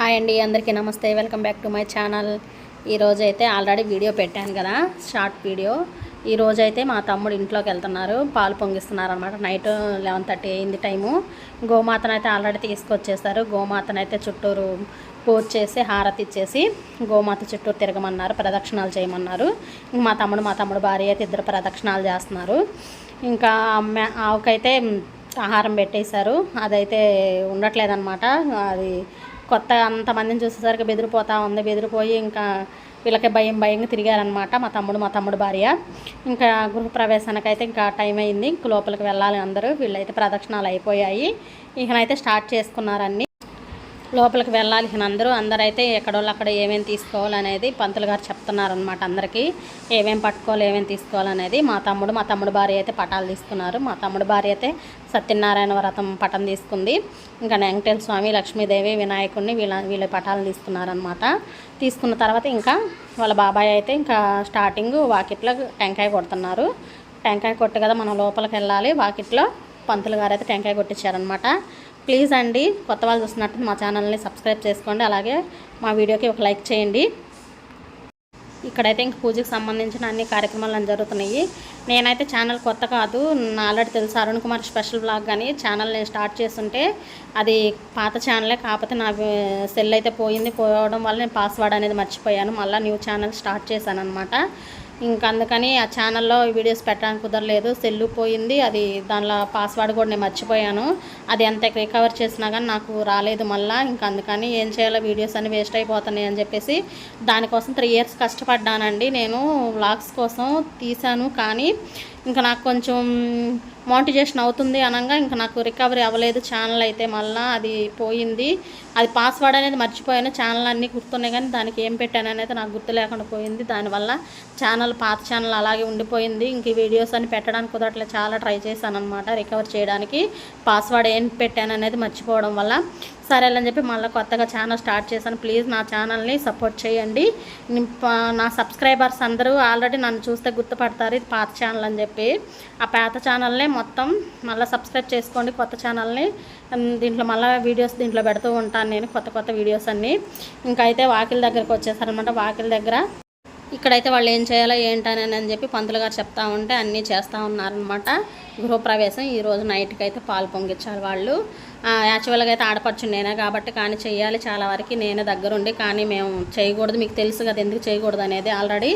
Hi అండి అందరికీ నమస్తే. Welcome back to my channel ఈరోజు అయితే ఆల్రెడీ వీడియో పెట్టాను కదా షార్ట్ వీడియో ఈరోజు అయితే మా తమ్ముడు ఇంట్లోకి వెళ్తున్నారు పాలు పొంగిస్తున్నారు అనమాట నైట్ లెవెన్ థర్టీ అయింది టైము గోమాతను అయితే ఆల్రెడీ తీసుకొచ్చేసారు గోమాతను అయితే చుట్టూరు పూజ చేసి హారతి ఇచ్చేసి గోమాత చుట్టూ తిరగమన్నారు ప్రదక్షిణాలు చేయమన్నారు. మా తమ్ముడు మా తమ్ముడు భార్య అయితే ఇద్దరు ప్రదక్షిణాలు చేస్తున్నారు. ఇంకా అమ్మ ఆవుకైతే ఆహారం పెట్టేశారు. అదైతే ఉండట్లేదన్నమాట. అది కొత్త అంతమందిని చూసేసరికి బెదిరిపోతా ఉంది. బెదిరిపోయి ఇంకా వీళ్ళకి భయం భయంగా తిరిగారనమాట మా తమ్ముడు మా తమ్ముడు భార్య. ఇంకా గృహప్రవేశానికైతే ఇంకా టైం అయింది. ఇంక లోపలికి వెళ్ళాలి అందరూ. వీళ్ళైతే ప్రదక్షిణాలు అయిపోయాయి. ఇకనైతే స్టార్ట్ చేసుకున్నారన్నీ. లోపలికి వెళ్ళాలి అందరూ అందరూ అందరైతే ఎక్కడోళ్ళు అక్కడ ఏమేమి తీసుకోవాలనేది పంతులు గారు చెప్తున్నారనమాట అందరికీ. ఏమేమి పట్టుకోవాలి ఏమేమి తీసుకోవాలనేది. మా తమ్ముడు మా తమ్ముడు భార్య అయితే పటాలు తీసుకున్నారు. మా తమ్ముడు భార్య అయితే సత్యనారాయణ వ్రతం పటం తీసుకుంది. ఇంకా వెంకటేశ్వర స్వామి లక్ష్మీదేవి వినాయకుడిని వీళ్ళ వీళ్ళ పటాలు తీసుకున్నారనమాట తీసుకున్న తర్వాత ఇంకా వాళ్ళ బాబాయ్ అయితే ఇంకా స్టార్టింగ్ వాకిట్లో టెంకాయ కొడుతున్నారు. టెంకాయ కొట్టు కదా మనం లోపలికి వెళ్ళాలి. వాకిట్లో పంతులు గారు అయితే టెంకాయ కొట్టించారనమాట ప్లీజ్ అండి కొత్త వాళ్ళు చూస్తున్నట్టు మా ఛానల్ని సబ్స్క్రైబ్ చేసుకోండి. అలాగే మా వీడియోకి ఒక లైక్ చేయండి. ఇక్కడైతే ఇంక పూజకి సంబంధించిన అన్ని కార్యక్రమాలు అన్నీ జరుగుతున్నాయి. నేనైతే ఛానల్ కొత్త కాదు నా ఆల్రెడీ తెలుసు అరుణ్ కుమార్ స్పెషల్ బ్లాగ్ కానీ ఛానల్ నేను స్టార్ట్ చేస్తుంటే అది పాత ఛానలే కాకపోతే నా సెల్ అయితే పోయింది. పోవడం వల్ల నేను పాస్వర్డ్ అనేది మర్చిపోయాను. మళ్ళీ న్యూ ఛానల్ స్టార్ట్ చేశాను అనమాట ఇంక అందుకని ఆ ఛానల్లో వీడియోస్ పెట్టడానికి కుదరలేదు. సెల్లు పోయింది. అది దానిలో పాస్వర్డ్ కూడా నేను మర్చిపోయాను. అది ఎంత రికవర్ చేసినా కానీ నాకు రాలేదు మళ్ళీ. ఇంకా అందుకని ఏం చేయాలో వీడియోస్ అన్నీ వేస్ట్ అయిపోతున్నాయి అని చెప్పేసి దానికోసం త్రీ ఇయర్స్ కష్టపడ్డానండి. నేను వ్లాగ్స్ కోసం తీశాను. కానీ ఇంకా నాకు కొంచెం మోటివేషన్ అవుతుంది అనగా ఇంకా నాకు రికవరీ అవ్వలేదు ఛానల్ అయితే మళ్ళీ అది పోయింది. అది పాస్వర్డ్ అనేది మర్చిపోయాను ఛానల్ అన్నీ గుర్తున్నాయి కానీ దానికి ఏం పెట్టాను అనేది నాకు గుర్తు లేకుండా పోయింది. దానివల్ల ఛానల్ పాత ఛానల్ అలాగే ఉండిపోయింది. ఇంక వీడియోస్ అని పెట్టడానికి కుదరట్లేదు చాలా ట్రై చేశాను అనమాట రికవర్ చేయడానికి. పాస్వర్డ్ ఏం పెట్టాను అనేది మర్చిపోవడం వల్ల. సరేలని చెప్పి మళ్ళీ కొత్తగా ఛానల్ స్టార్ట్ చేశాను. ప్లీజ్ నా ఛానల్ని సపోర్ట్ చేయండి. నా సబ్స్క్రైబర్స్ అందరూ ఆల్రెడీ నన్ను చూస్తే గుర్తుపడతారు. ఇది పాత ఛానల్ అని చెప్పి. ఆ పాత ఛానల్ని మొత్తం మళ్ళీ సబ్స్క్రైబ్ చేసుకోండి. కొత్త ఛానల్ని దీంట్లో మళ్ళీ వీడియోస్ దీంట్లో పెడుతూ ఉంటాను నేను కొత్త కొత్త వీడియోస్ అన్నీ. ఇంకా అయితే వాకిల దగ్గరికి వచ్చేసారనమాట వాకిల దగ్గర ఇక్కడైతే వాళ్ళు ఏం చేయాలో ఏంటని అని చెప్పి పంతులు గారు చెప్తా ఉంటే అన్నీ చేస్తూ ఉన్నారనమాట గృహప్రవేశం ఈరోజు నైట్కి అయితే పాలు పొంగించాలి వాళ్ళు. యాక్చువల్గా అయితే ఆడపడుచు నేనే కాబట్టి కానీ చేయాలి చాలా వరకు నేనే దగ్గరుండి కానీ మేము చేయకూడదు. మీకు తెలుసు కదా ఎందుకు చేయకూడదు అనేది ఆల్రెడీ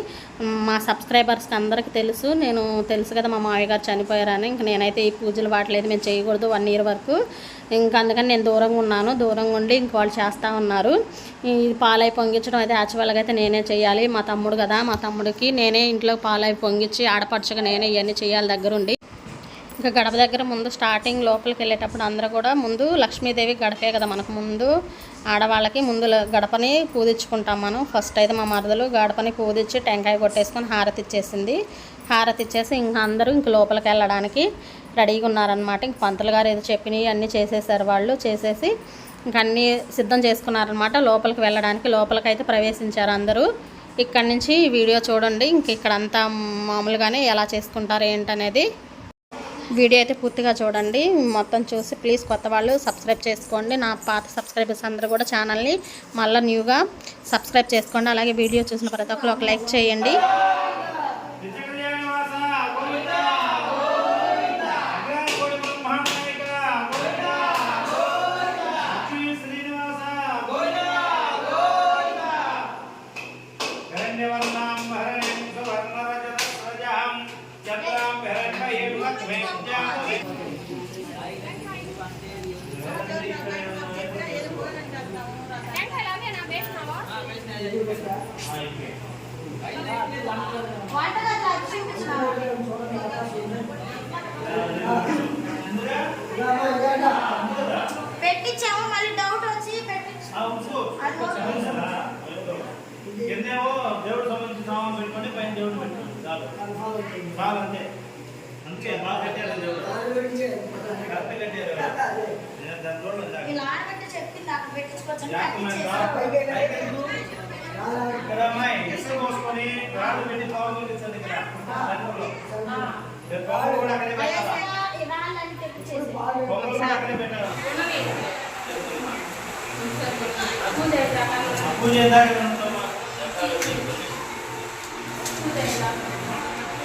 మా సబ్స్క్రైబర్స్కి అందరికీ తెలుసు. నేను తెలుసు కదా మా మామయ్య గారు చనిపోయారని. ఇంక నేనైతే ఈ పూజలు వాటలేదు మేము చేయకూడదు వన్ ఇయర్ వరకు. ఇంకా అందుకని నేను దూరంగా ఉన్నాను. దూరంగా ఉండి ఇంక వాళ్ళు చేస్తూ ఉన్నారు. ఇది పాలై పొంగించడం అయితే యాక్చువల్గా అయితే నేనే చేయాలి మా తమ్ముడు కదా మా తమ్ముడికి నేనే ఇంట్లో పాలై పొంగించి ఆడపడుచుగా నేనే ఇవన్నీ చేయాలి దగ్గరుండి. ఇంకా గడప దగ్గర ముందు స్టార్టింగ్ లోపలికి వెళ్ళేటప్పుడు అందరూ కూడా ముందు లక్ష్మీదేవి గడపే కదా మనకు ముందు. ఆడవాళ్ళకి ముందు గడపని పూజించుకుంటాం మనం. ఫస్ట్ అయితే మా మరదలు గడపని పూజించి టెంకాయ కొట్టేసుకొని హారతి ఇచ్చేసింది. హారతి ఇచ్చేసి ఇంకా అందరూ ఇంక లోపలికి వెళ్ళడానికి రెడీగా ఉన్నారనమాట ఇంక పంతులు గారు ఏదో చెప్పినవి అన్నీ చేసేసారు వాళ్ళు. చేసేసి ఇంక అన్నీ సిద్ధం చేసుకున్నారనమాట లోపలికి వెళ్ళడానికి. లోపలికైతే ప్రవేశించారు అందరూ. ఇక్కడి నుంచి వీడియో చూడండి. ఇంక ఇక్కడంతా మామూలుగానే ఎలా చేసుకుంటారు ఏంటనేది వీడియో అయితే పూర్తిగా చూడండి. మొత్తం చూసి ప్లీజ్ కొత్త వాళ్ళు సబ్స్క్రైబ్ చేసుకోండి. నా పాత సబ్స్క్రైబర్స్ అందరూ కూడా ఛానల్ని మళ్ళీ న్యూగా సబ్స్క్రైబ్ చేసుకోండి. అలాగే వీడియో చూసిన ప్రతి ఒక్కరు ఒక లైక్ చేయండి. పెట్టించాము మళ్ళీ డౌట్ వచ్చి కిందేమో దేవుడు సంబంధించిన సామాన్ పెట్టుకొని పైన దేవుడు పెట్టుకోండి చాలు. చాలు అంతే. అంతే బాగా కట్టారు దేవుడు. కరెక్ట్ కట్టారు నేను దాని రోడ్లో చెప్పింది అక్కడ పెట్టించుకోవచ్చు ఇక్కడ అమ్మాయి ఇసుక పోసుకొని రాళ్ళు పెట్టి పావులు పెట్టించండి ఇక్కడ దాంట్లో. రేపు పావులు కూడా అక్కడే పెట్టాలా రాళ్ళని తెప్పించేసి పొంగల్ కూడా అక్కడే పెట్టాలా పూజ చేద్దాక ఉంటామా?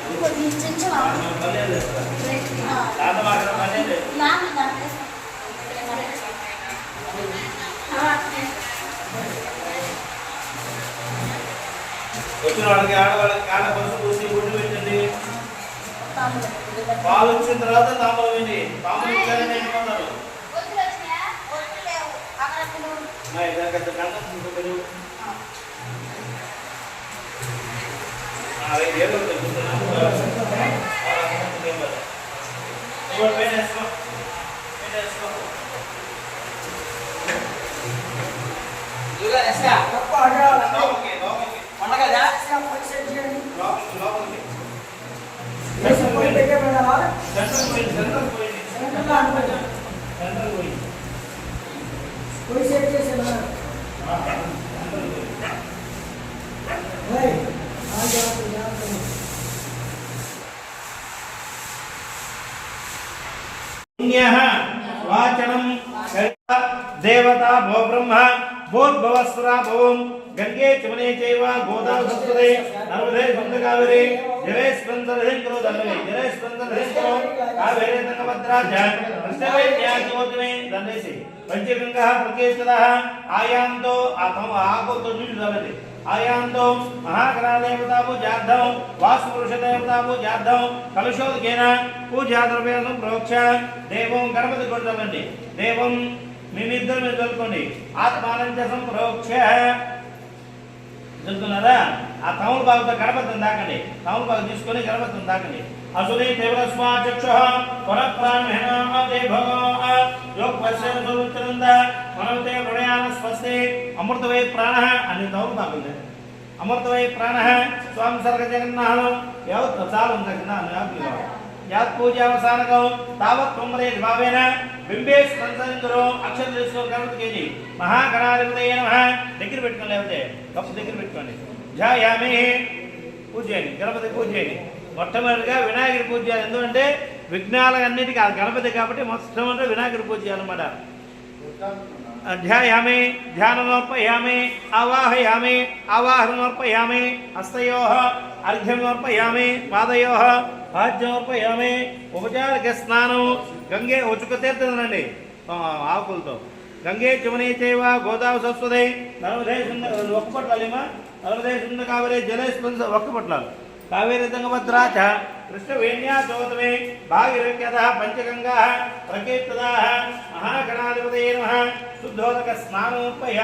ఇంకొన్ని ఇంచెంచెం మనం పల్లె చేస్తాం. ఆ. తాత మాత్రం పల్లె వచ్చిన వాళ్ళకి ఆడవాళ్ళకి కాళ్ళ పసుపు పూసి గుడ్డు పెట్టండి. పాలు వచ్చిన తర్వాత తాంబూలం ఏంటి తాంబూలం ఇచ్చారని? ఒత్తులు లేవు. అగరత్తులు. దానికి అంత గంటం తీసుకుంటారు ఐదు ఏళ్ళు ఉంటుంది. ఇప్పుడు పైన వేసుకో. పైన వేసుకో. లోపలికి, లోపలికి. లోపలికి, లోపలికి. సెంటర్ పోయింది, సెంటర్ పోయింది, సెంటర్ పోయింది. సెంటర్ పోయింది. ఆ, సెంటర్ పోయింది. పుణ్యః వాచనం भूर्भवस्वराभवम् गङ्गे चमने चैव गोदावसंस्कृते नर्मदे गङ्गकावेरे, जले स्पन्दनहं करो दन्वे जले स्पन्दनहं करो, कावेरे गङ्गभद्राध्या कृष्णवे न्यायमोद्मे दन्वे से पंचगंगा प्रकेशतः आयांतो आतम आको तो जुल दवते आयांतो महाग्रालय प्रतापो जाद्धव, वासुपुरुषदय प्रतापो जाद्धव कलशोद घेना पूजा द्रव्यानु प्रोक्ष देवं गर्भद गुणदवते देवं మేమిద్దరు మీరు కలుపుకోండి ఆత్మానంచ సంప్రోక్ష చెప్తున్నారా ఆ తమలు బాగుతో గణపతిని దాకండి. తమలు బాగు తీసుకొని గణపతిని దాకండి. అసురే దేవరస్మా చక్షు పరప్రాణేన దేభో యోగ పశ్యన సురుచనంద మనవతే హృదయాన స్వస్తి అమృతవై ప్రాణ అని తమలు బాగుంది అమృతవై ప్రాణ స్వామి సర్గ జగన్నాథం యావత్ చాలు ఉంది కదా యాత్ పూజావసానకం తావత్ తుమ్రే భావేన బింబే స్పందనందరో అక్షరం తెలుసుకోవాలి కాబట్టి కేజీ మహాగణాధిపతయ నమ. దగ్గర పెట్టుకోండి లేకపోతే కప్పు దగ్గర పెట్టుకోండి. ధ్యాయామే పూజ గణపతి పూజ చేయండి మొట్టమొదటిగా వినాయకుడి పూజ చేయాలి. ఎందుకంటే విఘ్నాలన్నిటికీ అది గణపతి కాబట్టి మొట్టమొదటి వినాయకుడి పూజ చేయాలన్నమాట. అధ్యాయామి ధ్యానమర్పయామి ఆవాహయామి ఆవాహనమర్పయామి హస్తయో అర్ఘ్యమర్పయామి పాదయోహ పాద్యమర్పయామి ఉపచారిక స్నానం గంగే ఉచుక ఉచుకతీర్థనండి ఆకులతో. గంగే చమనే చైవ గోదావరి సరస్వతి నర్మదే ఒక్క పట్లాలేమా నర్మదే సుంద కావేరి జలే ఒక్క పట్టాలు కావేరి తుంగభద్రా చ కృష్ణవేణ్యా చోదమే భాగీరవ్యత పంచగంగా ప్రకీర్తదా మహాగణాధిపతయ నమః. శుద్ధోదక స్నానోపయ